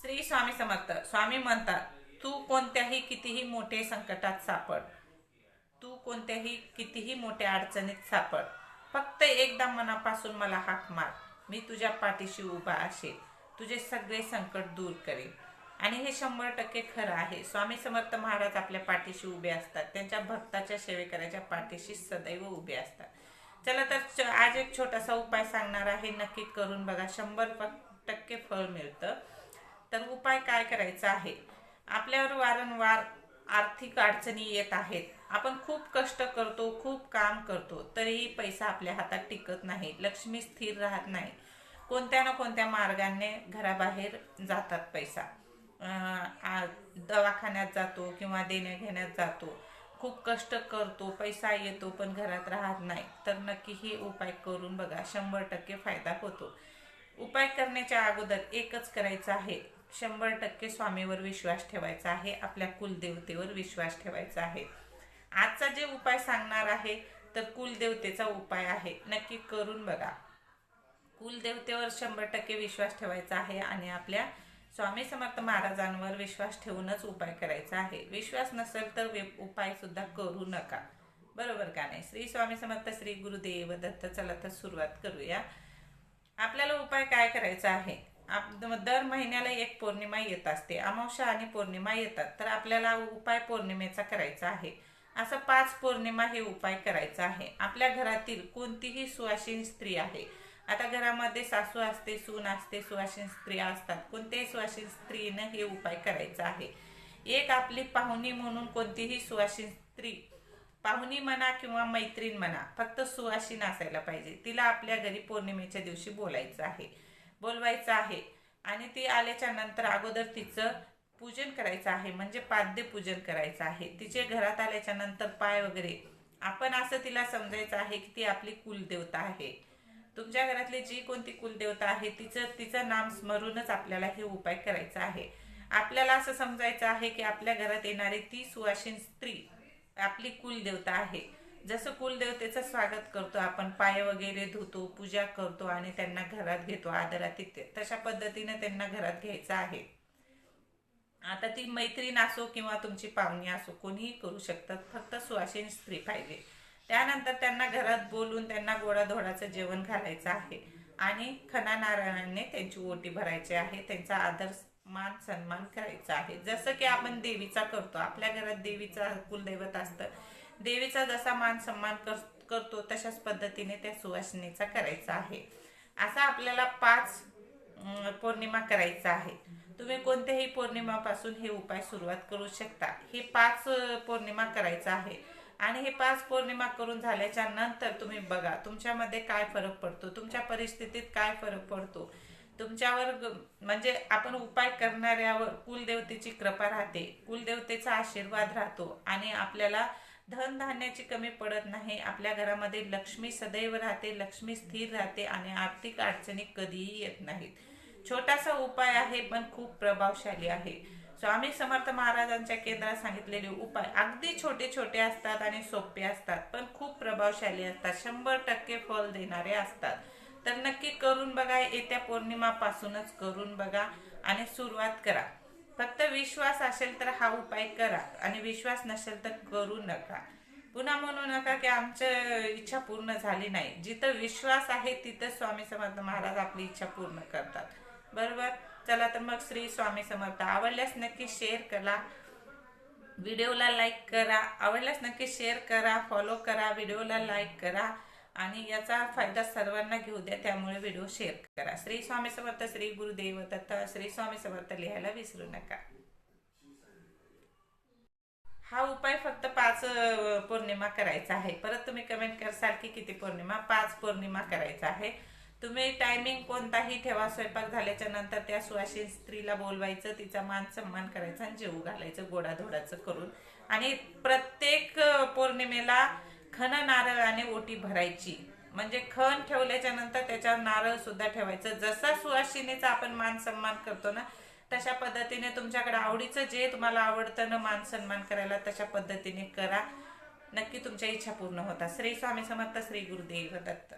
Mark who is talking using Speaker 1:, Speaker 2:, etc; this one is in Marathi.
Speaker 1: श्री स्वामी समर्थ. स्वामी म्हणतात तू कोणत्याही कितीही मोठे संकटात सापड. तू कोणत्याही कितीही मोठ्या अडचणीत सापड. फक्त एकदा मनापासून मला हाक मार. मी तुझ्या पाठीशी उभा असेल. तुझे सगळे संकट दूर करेन. आणि हे शंभर टक्के खरं आहे. स्वामी समर्थ महाराज आपल्या पाठीशी उभे असतात. त्यांच्या भक्ताच्या सेवेकऱ्याच्या पाठीशी सदैव उभे असतात. चला तर च- आज एक छोटासा उपाय सांगणार आहे. नक्की करून बघा. शंभर टक्के फळ मिळतं. तर उपाय काय करायचा आहे? आपल्यावर वारंवार आर्थिक अडचणी येत आहेत. आपण खूप कष्ट करतो खूप काम करतो तरीही पैसा आपल्या हातात टिकत नाही लक्ष्मी स्थिर राहत नाही. कोणत्या ना कोणत्या मार्गाने घराबाहेर जातात पैसा. दवाखान्यात जातो किंवा देण्या घेण्यात जातो. खूप कष्ट करतो पैसा येतो पण घरात राहत नाही. तर नक्की ही उपाय करून बघा शंभर टक्के फायदा होतो. उपाय करण्याच्या अगोदर एकच करायचं आहे. शंभर टक्के स्वामीवर विश्वास ठेवायचा आहे आपल्या कुलदेवतेवर विश्वास ठेवायचा आहे. आजचा जे उपाय सांगणार आहे तर कुलदेवतेचा उपाय आहे. नक्की करून बघा. कुलदेवतेवर शंभर टक्के विश्वास ठेवायचा आहे आणि आपल्या स्वामी समर्थ महाराजांवर विश्वास ठेवूनच उपाय करायचा आहे. विश्वास नसेल तर उपाय सुद्धा करू नका. बरोबर का नाही? श्री स्वामी समर्थ श्री गुरुदेव दत्त चला तर सुरुवात करूया. आपल्याला उपाय काय करायचा आहे? आप दर महिन्याला एक पौर्णिमा येत असते. अमावस्या आणि पौर्णिमा येतात. तर आपल्याला उपाय पौर्णिमेचा करायचा आहे. असं पाच पौर्णिमा हे उपाय करायचा आहे. आपल्या घरातील कोणतीही सुवासीन स्त्री आहे. आता घरामध्ये सासू असते सून असते सुवासीन स्त्रिया असतात. कोणत्याही सुवासीन स्त्रीनं हे उपाय करायचा आहे. एक आपली पाहुणी म्हणून कोणतीही सुवासीन स्त्री पाहुणी म्हणा किंवा मैत्रीण म्हणा फक्त सुवासीन असायला पाहिजे. तिला आपल्या घरी पौर्णिमेच्या दिवशी बोलायचं आहे. बोलवायचं आहे. आणि ती आल्याच्यानंतर अगोदर तिचं पूजन करायचं आहे. म्हणजे पाद्य पूजन करायचं आहे. तिचे घरात आल्याच्यानंतर पाय वगैरे. आपण असं तिला समजायचं आहे की ती आपली कुलदेवता आहे. तुमच्या घरातली जी कोणती कुलदेवता आहे तिचं तिचं नाम स्मरूनच आपल्याला हे उपाय करायचा आहे. आपल्याला असं समजायचं आहे की आपल्या घरात येणारी ती सुवासीन स्त्री आपली कुलदेवता आहे. जसं कुलदेवतेचं स्वागत करतो आपण पाय वगैरे धुतो पूजा करतो आणि त्यांना घरात घेतो आदरातिथ्य तशा पद्धतीने त्यांना घरात घ्यायचं आहे. आता ती मैत्रीण असो किंवा तुमची पाहुणी असो कोणीही करू शकतात फक्त सुवासिनी स्त्री पाहिजे. त्यानंतर त्यांना घरात बोलून त्यांना गोडाधोडाचं जेवण घालायचं आहे आणि खना नारायणाने त्यांची ओटी भरायची आहे त्यांचा आदर मान सन्मान करायचा आहे. जसं की आपण देवीचा करतो आपल्या घरात देवीचा कुलदैवत असतं देवीचा जसा मान सन्मान करतो तशाच पद्धतीने त्या सुवासिनीचा करायचा आहे. असा आपल्याला पाच पौर्णिमा करायचा आहे. तुम्ही कोणत्याही पौर्णिमापासून हे उपाय सुरुवात करू शकता. हे पाच पौर्णिमा करायचा आहे. आणि हे पाच पौर्णिमा करून झाल्याच्यानंतर तुम्ही बघा तुमच्यामध्ये काय फरक पडतो? तुमच्या परिस्थितीत काय फरक पडतो? तुमच्यावर म्हणजे आपण उपाय करणाऱ्यावर कुलदेवतेची कृपा राहते. कुलदेवतेचा आशीर्वाद राहतो आणि आपल्याला धनधान्याची कमी पडत नाही. आपल्या घरामध्ये लक्ष्मी सदैव राहते लक्ष्मी स्थिर राहते आणि आर्थिक अडचणी कधीही येत नाहीत. छोटासा उपाय आहे पण खूप प्रभावशाली आहे. स्वामी समर्थ महाराजांच्या केंद्रात सांगितलेले उपाय अगदी छोटे छोटे असतात आणि सोपे असतात पण खूप प्रभावशाली असतात. शंभर टक्के फल देणारे असतात. तर नक्की करून बघा येत्या पौर्णिमापासूनच करून बघा आणि सुरुवात करा. फक्त विश्वास असेल तर हा उपाय करा आणि विश्वास नसेल तर करू नका. पुन्हा म्हणू नका की आमच्या इच्छा पूर्ण झाली नाही. जिथं विश्वास आहे तिथं स्वामी समर्थ महाराज आपली इच्छा पूर्ण करतात. बरोबर? चला तर मग श्री स्वामी समर्थ. आवडल्यास नक्की शेअर करा. व्हिडिओला लाईक करा. आवडल्यास नक्की शेअर करा. फॉलो करा. व्हिडिओला लाईक करा. आणि याचा फायदा सर्वांना घेऊ द्या त्यामुळे व्हिडिओ शेअर करा. श्री स्वामी समर्थ श्री गुरुदेव दत्त श्री स्वामी समर्थ लिहायला विसरू नका. हा उपाय फक्त पाच पौर्णिमा करायचा आहे. परत तुम्ही कमेंट करसाल की किती पौर्णिमा? पाच पौर्णिमा करायचा आहे. तुम्ही टायमिंग कोणताही ठेवा. स्वयंपाक झाल्याच्यानंतर त्या सुवाशी स्त्रीला बोलवायचं तिचा मान सन्मान करायचा आणि जेवू घालायचं गोडाधोडाचं करून. आणि प्रत्येक पौर्णिमेला खन नारळाने ओटी भरायची. म्हणजे खण ठेवल्याच्या नंतर त्याच्यावर नारळ सुद्धा ठेवायचं. जसा सुवासिनीचा आपण मान सन्मान करतो ना तशा पद्धतीने तुमच्याकडे आवडीचं जे तुम्हाला आवडतं ना मान सन्मान करायला तशा पद्धतीने करा. नक्की तुमच्या इच्छा पूर्ण होता श्री स्वामी समर्थ श्री गुरुदेव दत्त.